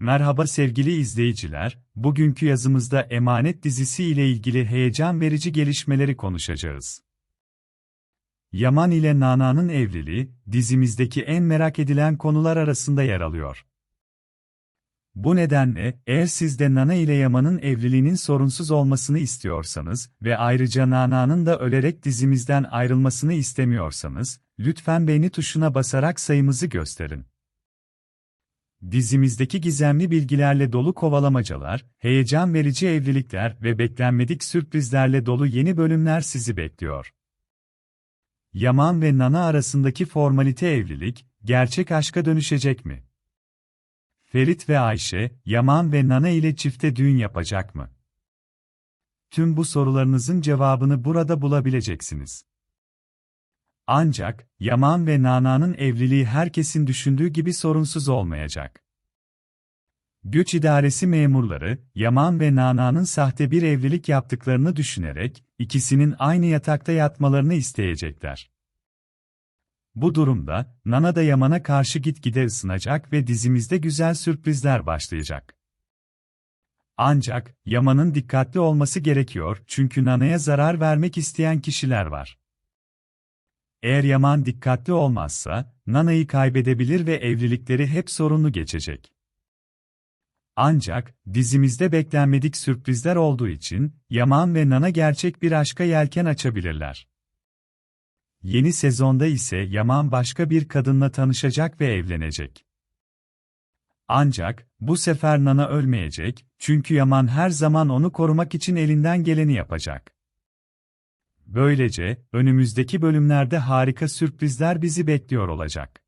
Merhaba sevgili izleyiciler, bugünkü yazımızda Emanet dizisi ile ilgili heyecan verici gelişmeleri konuşacağız. Yaman ile Nana'nın evliliği, dizimizdeki en merak edilen konular arasında yer alıyor. Bu nedenle, eğer siz de Nana ile Yaman'ın evliliğinin sorunsuz olmasını istiyorsanız ve ayrıca Nana'nın da ölerek dizimizden ayrılmasını istemiyorsanız, lütfen beğeni tuşuna basarak sayımızı gösterin. Dizimizdeki gizemli bilgilerle dolu kovalamacalar, heyecan verici evlilikler ve beklenmedik sürprizlerle dolu yeni bölümler sizi bekliyor. Yaman ve Nana arasındaki formalite evlilik, gerçek aşka dönüşecek mi? Ferit ve Ayşe, Yaman ve Nana ile çifte düğün yapacak mı? Tüm bu sorularınızın cevabını burada bulabileceksiniz. Ancak, Yaman ve Nana'nın evliliği herkesin düşündüğü gibi sorunsuz olmayacak. Güç idaresi memurları, Yaman ve Nana'nın sahte bir evlilik yaptıklarını düşünerek, ikisinin aynı yatakta yatmalarını isteyecekler. Bu durumda, Nana da Yaman'a karşı gitgide ısınacak ve dizimizde güzel sürprizler başlayacak. Ancak, Yaman'ın dikkatli olması gerekiyor çünkü Nana'ya zarar vermek isteyen kişiler var. Eğer Yaman dikkatli olmazsa, Nana'yı kaybedebilir ve evlilikleri hep sorunlu geçecek. Ancak, dizimizde beklenmedik sürprizler olduğu için, Yaman ve Nana gerçek bir aşka yelken açabilirler. Yeni sezonda ise Yaman başka bir kadınla tanışacak ve evlenecek. Ancak, bu sefer Nana ölmeyecek, çünkü Yaman her zaman onu korumak için elinden geleni yapacak. Böylece, önümüzdeki bölümlerde harika sürprizler bizi bekliyor olacak.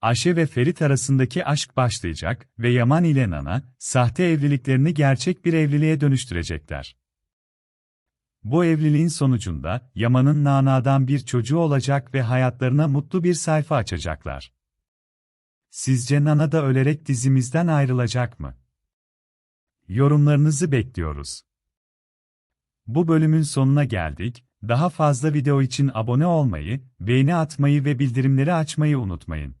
Ayşe ve Ferit arasındaki aşk başlayacak ve Yaman ile Nana, sahte evliliklerini gerçek bir evliliğe dönüştürecekler. Bu evliliğin sonucunda, Yaman'ın Nana'dan bir çocuğu olacak ve hayatlarına mutlu bir sayfa açacaklar. Sizce Nana da ölerek dizimizden ayrılacak mı? Yorumlarınızı bekliyoruz. Bu bölümün sonuna geldik. Daha fazla video için abone olmayı, beğeni atmayı ve bildirimleri açmayı unutmayın.